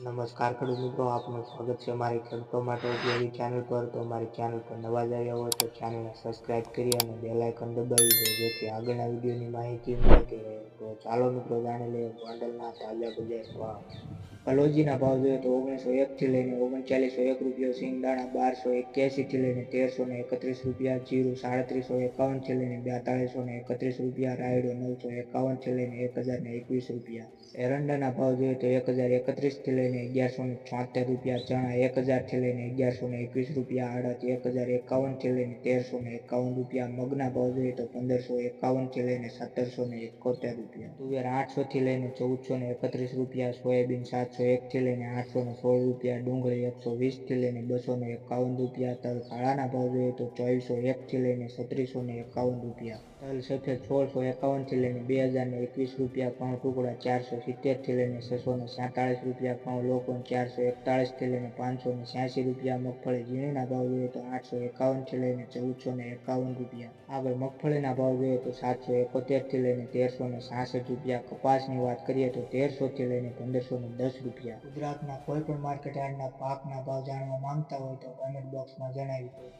નમસ્કાર ખેડૂત મિત્રો, આપનું સ્વાગત છે મારી ખેડૂતો માટે ઉપયોગી ચેનલ પર. તો મારી ચેનલ પર નવા જ આવ્યા હોય તો ચેનલને સબસ્ક્રાઇબ કરી અને બેલ આઇકન દબાવી દો, જેથી આગળના વિડીયોની માહિતી મળતી તો ચાલો મિત્રો, જાણી લઈએ ગોંડલના તાજા બજાર ભાવ. કલોજીના ભાવ જોઈએ તો ઓગણીસો એકથી લઈને ઓગણચાલીસો એક રૂપિયા, સિંગદાણા બારસો એક્યાસીથી લઈને તેરસો ને એકત્રીસ રૂપિયા, જીરું સાડત્રીસો એકાવનથી લઈને બેતાળીસો ને એકત્રીસ રૂપિયા, રાયડો નવસો એકાવનથી લઈને એક હજાર ને એકવીસ રૂપિયા. એરંડાના ભાવ જોઈએ તો એક હજાર એકત્રીસથી લઈને અગિયારસો ને છોતેર રૂપિયા ચણા એક હજારથી લઈને અગિયારસો ને એકવીસ રૂપિયા આડત એક હજાર એકાવનથી લઈને તેરસો ને એકાવન રૂપિયા મગના ભાવ જોઈએ તો પંદરસો એકાવનથી લઈને સત્તરસો ને એકોતેર રૂપિયા. તુવેર આઠસોથી લઈને ચૌદસો ને એકત્રીસ રૂપિયા, સોયાબીન સાતસો એકથી લઈને આઠસો ને સોળ રૂપિયા, ડુંગળી એકસો વીસથી લઈને બસો ને એકાવન રૂપિયા, તલ કાળાના ભાવ જોઈએ તો ચોવીસો એકથી લઈને છત્રીસો ને એકાવન રૂપિયા. તલ સફેદ સોળસો એકાવનથી લઈને બે હજાર એકવીસ રૂપિયા ઘઉં ટુકડા ચારસો સિત્તેરથી લઈને છસો ને સાતાળીસ રૂપિયા ઘઉં લોકોને ચારસો એકતાળીસથી લઈને પાંચસો ને છ્યાસી રૂપિયા મગફળી, ઝીણીના ભાવ જોઈએ તો આઠસો એકાવનથી લઈને ચૌદસો ને એકાવન રૂપિયા. આગળ મગફળીના ભાવ જોઈએ તો સાતસો એકોતેરથી લઈને તેરસો ને સાસઠ રૂપિયા. કપાસની વાત કરીએ તો તેરસોથી લઈને પંદરસો ને દસ રૂપિયા. ગુજરાતના કોઈ પણ માર્કેટ યાર્ડના પાકના ભાવ જાણવા માંગતા હોય તો કોમેન્ટ બોક્સમાં જણાવી દો.